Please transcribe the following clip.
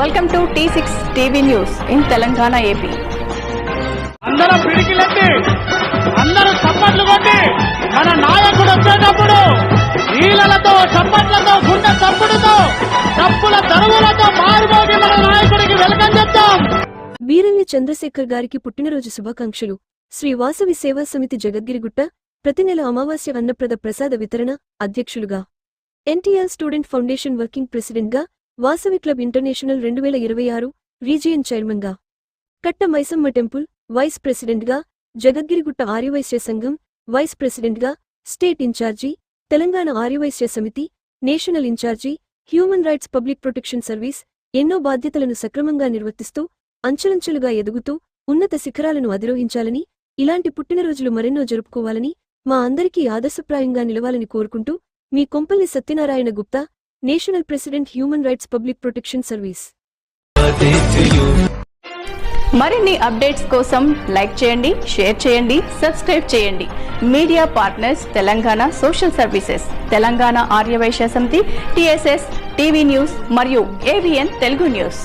Welcome to T six TV news in Telangana AP అందరం పిడికిలెత్తి అందరూ చప్పట్లు కొట్టి మన నాయకుడు వచ్చేటప్పుడు ఈలలతో చప్పట్లతో గుండె చప్పుడుతో చప్పుల తరువులతో మారుమోగి మన నాయకుడికి వెల్కమ్ చెప్తాం. వీరల్లి చంద్రశేఖర్ గారికి పుట్టినరోజు శుభాకాంక్షలు. శ్రీ వాసవి సేవా సమితి జగద్గిరిగుట్ట ప్రతి నెల అమావాస్య అన్నప్రద ప్రసాద వితరణ అధ్యక్షులుగా. ఎన్టీఆర్ స్టూడెంట్ ఫౌండేషన్ వర్కింగ్ ప్రెసిడెంట్గా వాసవి క్లబ్ ఇంటర్నేషనల్ రెండు వేల ఇరవై ఆరు రీజియన్ చైర్మన్గా. కట్ట మైసమ్మ టెంపుల్ వైస్ ప్రెసిడెంట్గా జగద్గిరిగుట్ట ఆర్యవైశ్య సంఘం వైస్ ప్రెసిడెంట్గా state incharge Telangana Aryavysya Samithi national incharge human rights public protection service ఎన్నో బాధ్యతలను సక్రమంగా నిర్వర్తిస్తూ అంచెలంచెలుగా ఎదుగుతూ ఉన్నత శిఖరాలను అధిరోహించాలని ఇలాంటి పుట్టినరోజులు మరెన్నో జరుపుకోవాలని మా అందరికీ ఆదర్శప్రాయంగా నిలవాలని కోరుకుంటూ మీ Kompally Satyanarayana Gupta national president human rights public protection service. మరిన్ని అప్డేట్స్ కోసం లైక్ చేయండి షేర్ చేయండి సబ్స్క్రైబ్ చేయండి. Media partners Telangana social services Telangana Aryavysya సమితి టిఎస్ఎస్ టీవీ న్యూస్ మరియు ఏవిఎన్ తెలుగు న్యూస్.